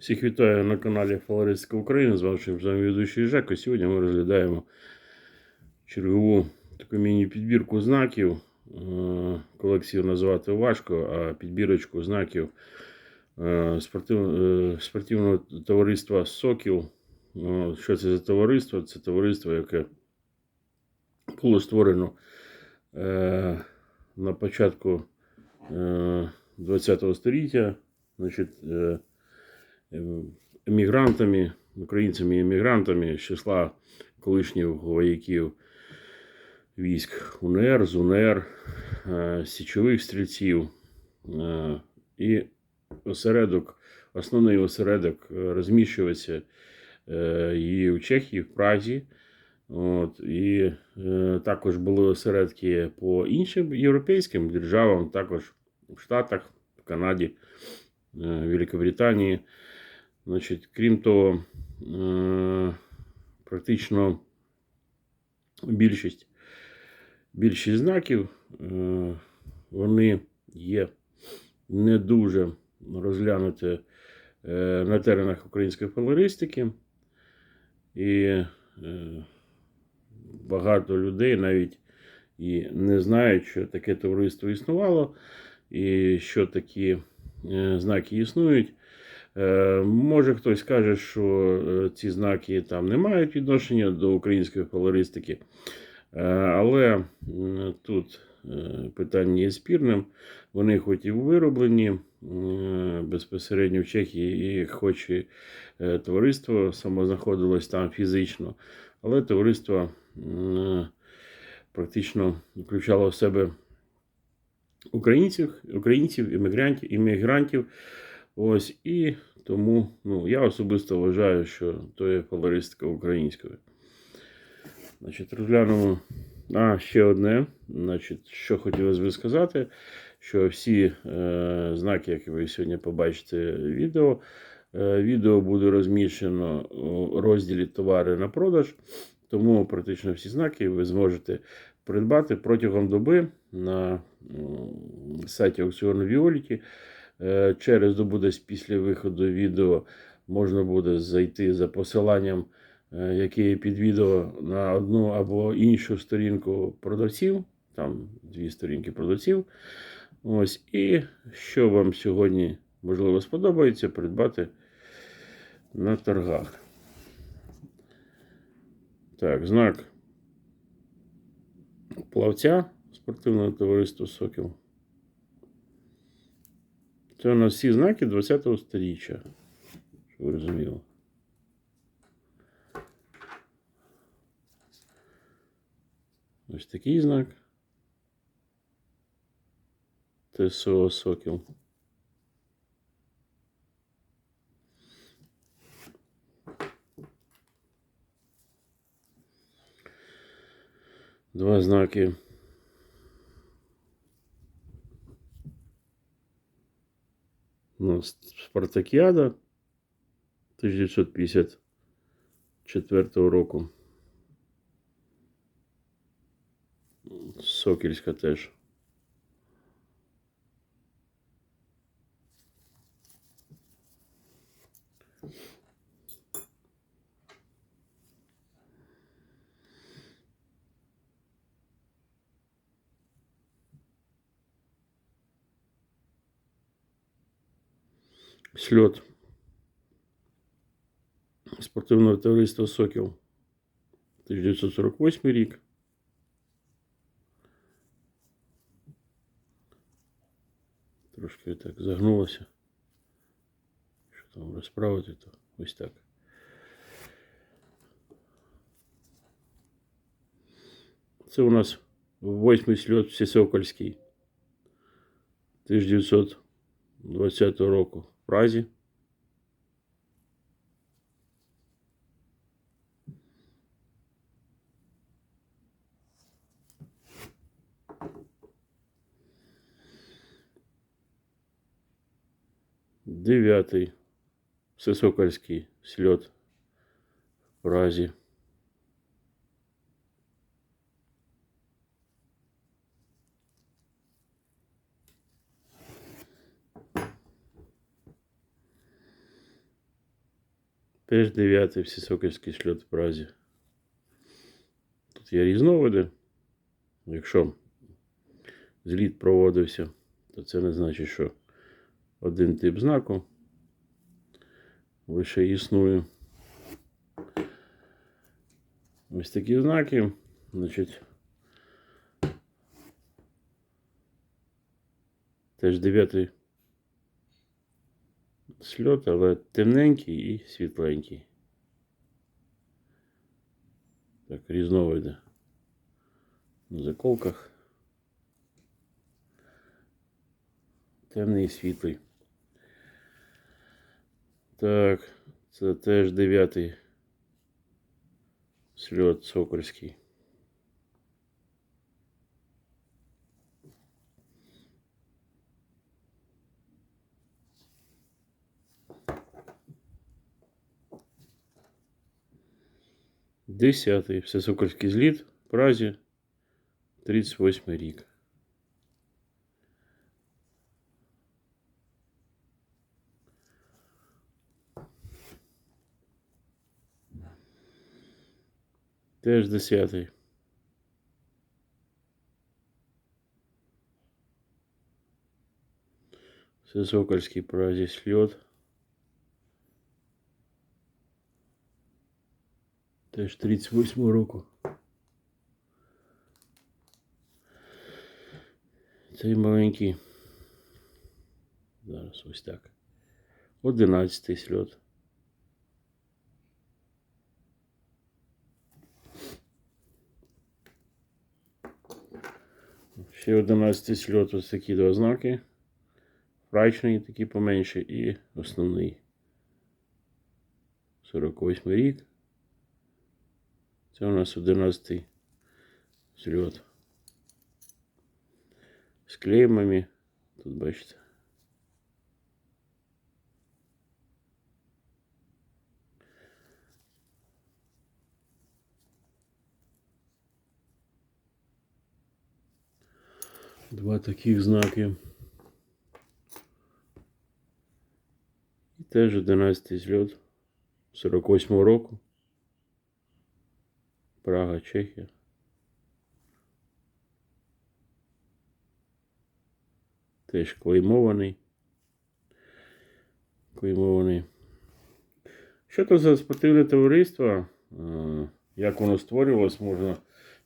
Всіх вітаю на каналі Фаларистика України. З вами з вами ведучий Жека. Сьогодні ми розглядаємо чергову таку міні-підбірку знаків. Е, Колекцію назвати важко, а підбірочку знаків е, е, спортивного товариства Сокіл. Що це за товариство? Це товариство, яке було створено на початку 20 століття. Значить, емігрантами, українцями-емігрантами з числа колишніх вояків військ УНР, ЗУНР, е, січових стрільців. Е, І осередок, основний осередок е, розміщувався і в Чехії, в Празі. От, і е, також були осередки по іншим європейським державам, також в Штатах, в Канаді, е, Великобританії. Значить, крім того, е, практично більшість, більшість знаків е, вони є не дуже розглянуті е, на теренах української фолористики. І багато людей навіть і не знають, що таке товариство існувало, і що такі знаки існують. Е, Може хтось каже, що е, ці знаки там не мають відношення до української фолористики, Е, але тут питання є спірним. Вони хоч і вироблені безпосередньо в Чехії, і хоч і товариство само знаходилось там фізично, але товариство практично включало в себе українців, українців, іммігрантів, іммігрантів. Ось і тому ну, я особисто вважаю, що то є фалористика українською. Значить, розглянемо. А, ще одне. Значить, що хотілося би сказати, що всі е, знаки, які ви сьогодні побачите відео, е, відео буде розміщено у розділі товари на продаж. Тому практично всі знаки ви зможете придбати протягом доби на м, сайті аукціону Віоліті. Е, Через добу десь після виходу відео можна буде зайти за посиланням, е, яке є під відео на одну або іншу сторінку продавців. Там дві сторінки продавців. Ось. І що вам сьогодні можливо сподобається, придбати на торгах. Так, знак плавця спортивного товариства Сокіл. Це у нас всі знаки 20-го сторіччя. Щоб ви розуміли. Ось такий знак. ТСО Сокіл. Два знаки. Ну, Спартакіада 1954 року. Сокільська теж. Сльот спортивного товариства Сокіл 1948 рік. Трошки так загнулося. Що там розправити, то ось так. Це у нас восьмий сльот Всесокольський 1920 року в Празі. Дев'ятий Всесокольський сльот в Празі. Теж дев'ятий всесокольський шльот в Празі. Тут є різновиди. Якщо зліт проводився, то це не значить, що один тип знаку лише існує. Ось такі знаки. Значить, теж дев'ятий сльот, але темненький і світленький. Так, різновиди на заколках. Темний і світлий. Так, це теж дев'ятий сльот сокольський. Десятий всесокольський зліт в Празі, 38 рік. Теж десятий. Всесокольський Празі сльот. Теж 38 року. Цей маленький. Зараз ось так. 11 сльот. Ще 11 сльот ось такі два знаки. Фрачний такий поменше і основний. 48 рік. Це у нас 11 зльот. З клеймами. Тут бачите. Два таких знаки. І теж 11 зльот 48 року. Прага, Чехія. Теж клеймований. Клеймований. Що то за спортивне товариство? Е, Як воно створювалось, можна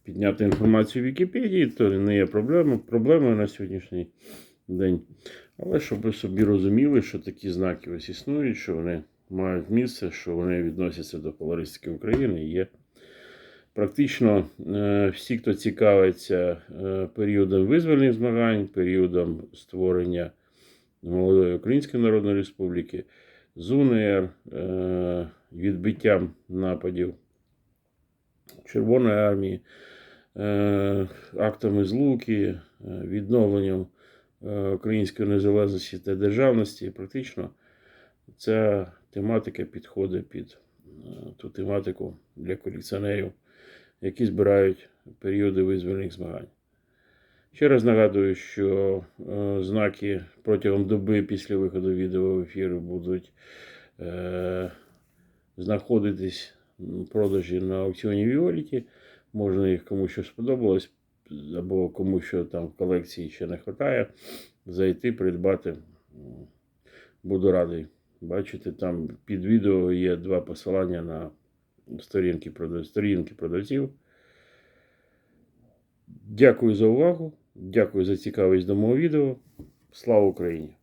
підняти інформацію в Вікіпедії, то не є проблема, проблемою на сьогоднішній день. Але щоб ви собі розуміли, що такі знаки ось існують, що вони мають місце, що вони відносяться до поларистики України є. Практично е, всі, хто цікавиться е, періодом визвольних змагань, періодом створення молодої Української Народної Республіки, з УНР, е, відбиттям нападів Червоної армії, актами злуки, відновленням української незалежності та державності, практично ця тематика підходить під ту тематику для колекціонерів які збирають періоди визвольних змагань. Ще раз нагадую, що е, знаки протягом доби після виходу відео в ефір будуть е, знаходитись в продажі на аукціоні Віоліті. Можна їх кому що сподобалось, або кому що там в колекції ще не вистачає, зайти, придбати. Буду радий. Бачите, там під відео є два посилання на сторінки, сторінки продавців. Дякую за увагу. Дякую за цікавість до мого відео. Слава Україні!